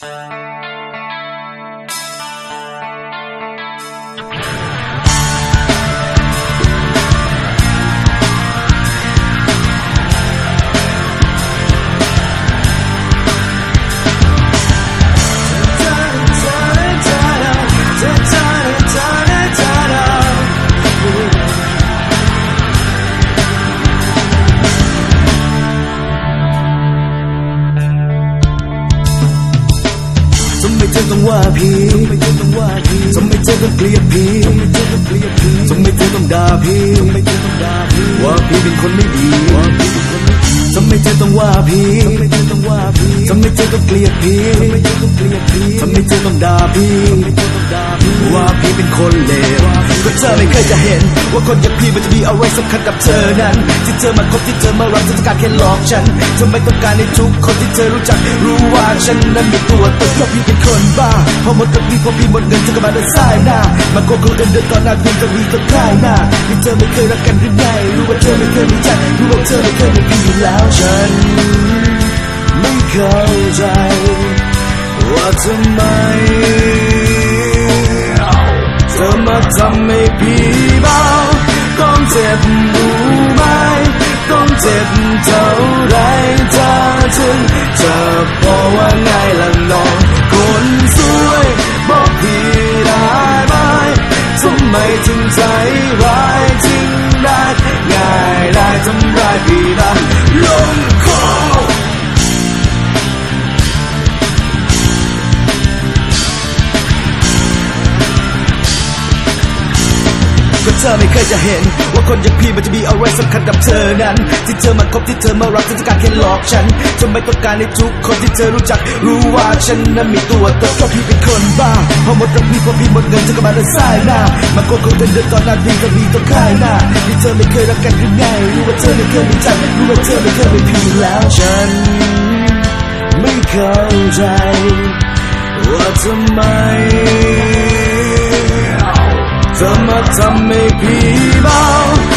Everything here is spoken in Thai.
ท ต้องว่าพี่ทำไมเธอต้องว่าพี่ทำไมเธอต้องเกลียดพี่ทำไมเธอต้องเกลียดพี่ทำไมเธอต้องด่าพี่ทำไมเธอต้องด่าพี่ว่าพี่เป็นคนไม่ดีว่าพี่เป็นคนไม่ดีทำไมเธอต้องว่าพี่ทำไมเธอต้องว่าพี่ทำไมเธอต้องเกลียดพี่ทำไมเธอต้องเกลียดพี่ทำไมเธอต้องด่าพี่ทำไมเธอต้องด่าพี่ว่าพี่เป็นคนเลว เธอไม่เคยจะเห็น ว่าคนอย่างพี่มันจะมีอะไรสำคัญกับเธอนั้น ที่เธอมาคบที่เธอมารักเธอต้องการแค่หลอกฉันเธอไม่ต้องการให้ทุกคนที่เธอรู้จัก รู้ว่าฉันนั้นมีตัวตนเพราะพี่เป็นคนบ้าพอหมดกับพี่พอพี่หมดเงินเธอก็มาเดินสายหน้ามาโกงคนอื่นเดินต่อหน้าพี่ก็มีก็ค่ายหน้าที่เธอไม่เคยรักกันหรือไงรู้ว่าเธอไม่เคยมีใจรู้ว่าเธอไม่เคยมีพี่อยู่แล้วฉันไม่เข้าใจ ว่าทำไม ธอมาทำให้พี่เบาต้องเจ็บรู้ไหมต้องเจ็บเท่าไรเธอถึงจะบอกว่าไงล่ะ ก็เธอไม่เคยจะเห็น ว่าคนอย่างพี่มันจะมีอะไรสำคัญกับเธอนั้น ที่เธอมาคบที่เธอมารักเธอต้องการแค่หลอกฉันเธอไม่ต้องการให้ทุกคนที่เธอรู้จัก รู้ว่าฉันนั้นมีตัวตนเพราพี่เป็นคนบ้าพอหมดรักพี่พอพี่หมดเงินเธอก็มาเดินสายหน้ามาโกงคนเดินเดินตอนนั้นพี่ก็มีต้องคายหน้าที่เธอไม่เคยรักกันหรือไงรู้ว่าเธอไม่เคยมีใจรู้ว่าเธอไม่เคยเป็นพี่แล้วฉัน ไม่เข้าใจ ว่าทำไม เธอมาท